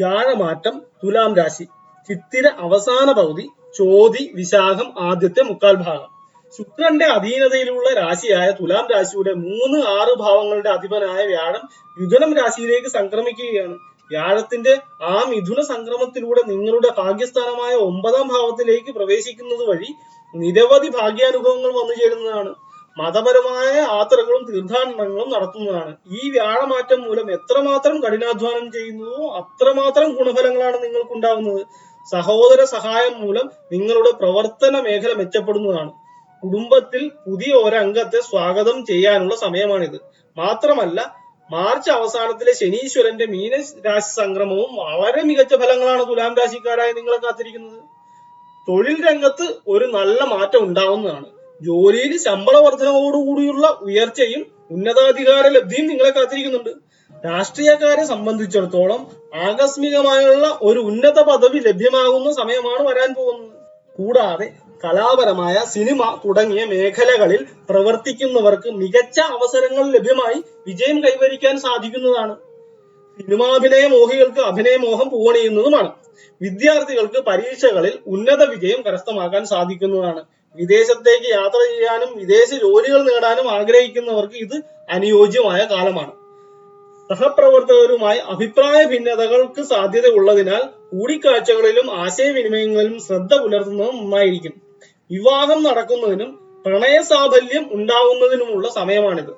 വ്യാഴമാറ്റം തുലാം രാശി. ചിത്തിര അവസാന പകുതി ചോതി വിശാഖം ആദ്യത്തെ മുക്കാൽ ഭാഗം. ശുക്രന്റെ അധീനതയിലുള്ള രാശിയായ തുലാം രാശിയുടെ മൂന്ന് ആറ് ഭാവങ്ങളുടെ അധിപനായ വ്യാഴം മിഥുനം രാശിയിലേക്ക് സംക്രമിക്കുകയാണ്. വ്യാഴത്തിന്റെ ആ മിഥുന സംക്രമത്തിലൂടെ നിങ്ങളുടെ ഭാഗ്യസ്ഥാനമായ ഒമ്പതാം ഭാവത്തിലേക്ക് പ്രവേശിക്കുന്നത് വഴി നിരവധി ഭാഗ്യാനുഭവങ്ങൾ വന്നു ചേരുന്നതാണ് മതപരമായ യാത്രകളും തീർത്ഥാടനങ്ങളും നടത്തുന്നതാണ്. ഈ വ്യാഴമാറ്റം മൂലം എത്രമാത്രം കഠിനാധ്വാനം ചെയ്യുന്നുവോ അത്രമാത്രം ഗുണഫലങ്ങളാണ് നിങ്ങൾക്കുണ്ടാവുന്നത്. സഹോദര സഹായം മൂലം നിങ്ങളുടെ പ്രവർത്തന മേഖല മെച്ചപ്പെടുന്നതാണ്. കുടുംബത്തിൽ പുതിയ ഒരംഗത്തെ സ്വാഗതം ചെയ്യാനുള്ള സമയമാണിത്. മാത്രമല്ല മാർച്ച് അവസാനത്തിലെ ശനീശ്വരന്റെ മീന രാശി സംക്രമവും വളരെ മികച്ച ഫലങ്ങളാണ് തുലാം രാശിക്കാരായ നിങ്ങളെ കാത്തിരിക്കുന്നത്. തൊഴിൽ രംഗത്ത് ഒരു നല്ല മാറ്റം ഉണ്ടാവുന്നതാണ്. ജോലിയിൽ ശമ്പള വർധനവോടുകൂടിയുള്ള ഉയർച്ചയും ഉന്നതാധികാര ലബ്ധിയും നിങ്ങളെ കാത്തിരിക്കുന്നുണ്ട്. രാഷ്ട്രീയക്കാരെ സംബന്ധിച്ചിടത്തോളം ആകസ്മികമായുള്ള ഒരു ഉന്നത പദവി ലഭ്യമാകുന്ന സമയമാണ് വരാൻ പോകുന്നത്. കൂടാതെ കലാപരമായ സിനിമ തുടങ്ങിയ മേഖലകളിൽ പ്രവർത്തിക്കുന്നവർക്ക് മികച്ച അവസരങ്ങൾ ലഭ്യമായി വിജയം കൈവരിക്കാൻ സാധിക്കുന്നതാണ്. സിനിമാഭിനയ മോഹികൾക്ക് അഭിനയമോഹം പൂവണിയുന്നതുമാണ്. വിദ്യാർത്ഥികൾക്ക് പരീക്ഷകളിൽ ഉന്നത വിജയം കരസ്ഥമാക്കാൻ സാധിക്കുന്നതാണ്. വിദേശത്തേക്ക് യാത്ര ചെയ്യാനും വിദേശ ജോലികൾ നേടാനും ആഗ്രഹിക്കുന്നവർക്ക് ഇത് അനുയോജ്യമായ കാലമാണ്. സഹപ്രവർത്തകരുമായി അഭിപ്രായ ഭിന്നതകൾക്ക് സാധ്യത ഉള്ളതിനാൽ കൂടിക്കാഴ്ചകളിലും ആശയവിനിമയങ്ങളിലും ശ്രദ്ധ പുലർത്തുന്നത് നന്നായിരിക്കും. വിവാഹം നടക്കുന്നതിനും പ്രണയ സാഫല്യം ഉണ്ടാവുന്നതിനുമുള്ള സമയമാണിത്.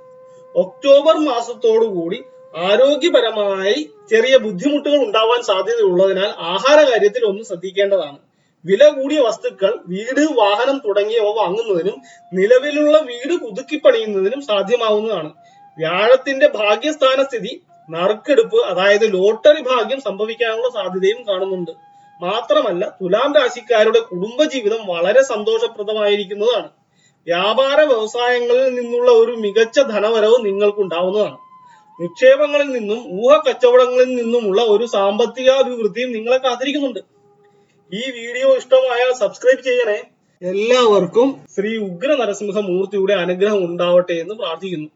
ഒക്ടോബർ മാസത്തോടുകൂടി ആരോഗ്യപരമായി ചെറിയ ബുദ്ധിമുട്ടുകൾ ഉണ്ടാവാൻ സാധ്യതയുള്ളതിനാൽ ആഹാര കാര്യത്തിൽ ഒന്നും ശ്രദ്ധിക്കേണ്ടതാണ്. വില കൂടിയ വസ്തുക്കൾ വീട് വാഹനം തുടങ്ങിയവ വാങ്ങുന്നതിനും നിലവിലുള്ള വീട് പുതുക്കിപ്പണിയുന്നതിനും സാധ്യമാവുന്നതാണ്. വ്യാഴത്തിന്റെ ഭാഗ്യസ്ഥാന സ്ഥിതി നറുക്കെടുപ്പ് അതായത് ലോട്ടറി ഭാഗ്യം സംഭവിക്കാനുള്ള സാധ്യതയും കാണുന്നുണ്ട്. മാത്രമല്ല തുലാം രാശിക്കാരുടെ കുടുംബജീവിതം വളരെ സന്തോഷപ്രദമായിരിക്കുന്നതാണ്. വ്യാപാര വ്യവസായങ്ങളിൽ നിന്നുള്ള ഒരു മികച്ച ധനവരവ് നിങ്ങൾക്കുണ്ടാവുന്നതാണ്. നിക്ഷേപങ്ങളിൽ നിന്നും ഊഹ കച്ചവടങ്ങളിൽ നിന്നുമുള്ള ഒരു സാമ്പത്തികാഭിവൃദ്ധിയും നിങ്ങളെ കാത്തിരിക്കുന്നുണ്ട്. ഈ വീഡിയോ ഇഷ്ടമായാൽ സബ്സ്ക്രൈബ് ചെയ്യണേ. എല്ലാവർക്കും ശ്രീ ഉഗ്ര നരസിംഹ മൂർത്തിയുടെ അനുഗ്രഹം ഉണ്ടാവട്ടെ എന്ന് പ്രാർത്ഥിക്കുന്നു.